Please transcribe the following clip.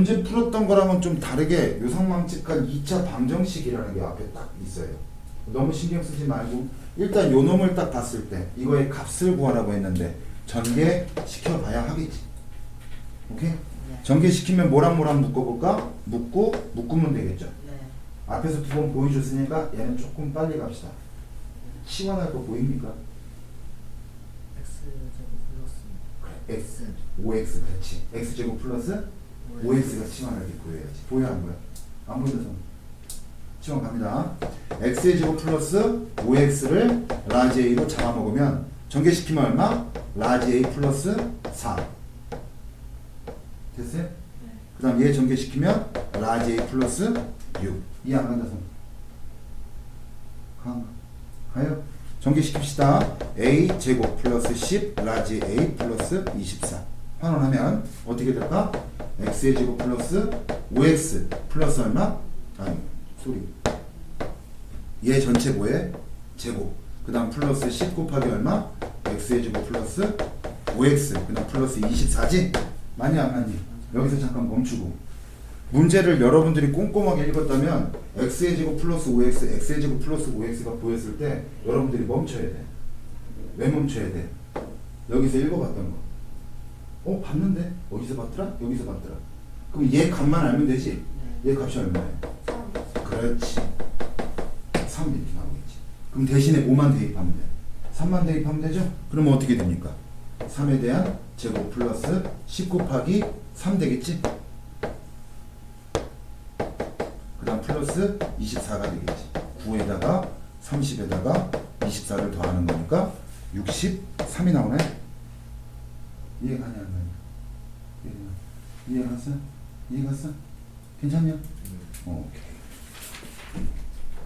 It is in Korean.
문제 풀었던 거랑은 좀 다르게 요상망측한 2차 방정식이라는 게 앞에 딱 있어요. 너무 신경 쓰지 말고 일단 요 놈을 딱 봤을 때 이거의 값을 구하라고 했는데 전개 시켜봐야 하겠지. 오케이? 네. 전개시키면 뭐랑 뭐랑 묶어볼까? 묶고 묶으면 되겠죠. 네. 앞에서 두 번 보여줬으니까 얘는 조금 빨리 갑시다. 치환할 거 보입니까? x 제곱 플러스 그래, x, 5x 그렇지. x 제곱 플러스 5x가 치환하게 보여야지. 보여 안 보여? 안 손. 치환 갑니다. x의 제곱 플러스 5x를 라지 a로 잡아먹으면 전개시키면 얼마? 라지 a 플러스 4. 됐어요? 네. 그 다음 얘 전개시키면 라지 a 플러스 6. 이해 안 간다 손. 가, 가요. 전개시킵시다. a 제곱 플러스 10 라지 a 플러스 24. 환원하면 어떻게 될까? X의 제곱 플러스 5x 플러스 얼마? 아니 소리. 얘 전체 뭐해? 제곱. 그 다음 플러스 10 곱하기 얼마? x의 제곱 플러스 5x. 그 다음 플러스 24지? 많이 안 많이? 여기서 잠깐 멈추고. 문제를 여러분들이 꼼꼼하게 읽었다면 x의 제곱 플러스 5x, x의 제곱 플러스 5x가 보였을 때 여러분들이 멈춰야 돼. 왜 멈춰야 돼? 여기서 읽어봤던 거. 어 봤는데 어디서 봤더라? 여기서 봤더라. 그럼 얘 값만 알면 되지. 네. 얘 값이 얼마야? 그렇지. 3 이렇게 나오겠지. 그럼 대신에 5만 대입하면 돼. 3만 대입하면 되죠? 그러면 어떻게 됩니까? 3에 대한 제곱 플러스 10 곱하기 3 되겠지? 그 다음 플러스 24가 되겠지. 9에다가 30에다가 24를 더하는 거니까 63이 나오네. 이해가냐 안 가냐? 이해가 이해갔어? 이해갔어? 괜찮냐? 네. 오케이.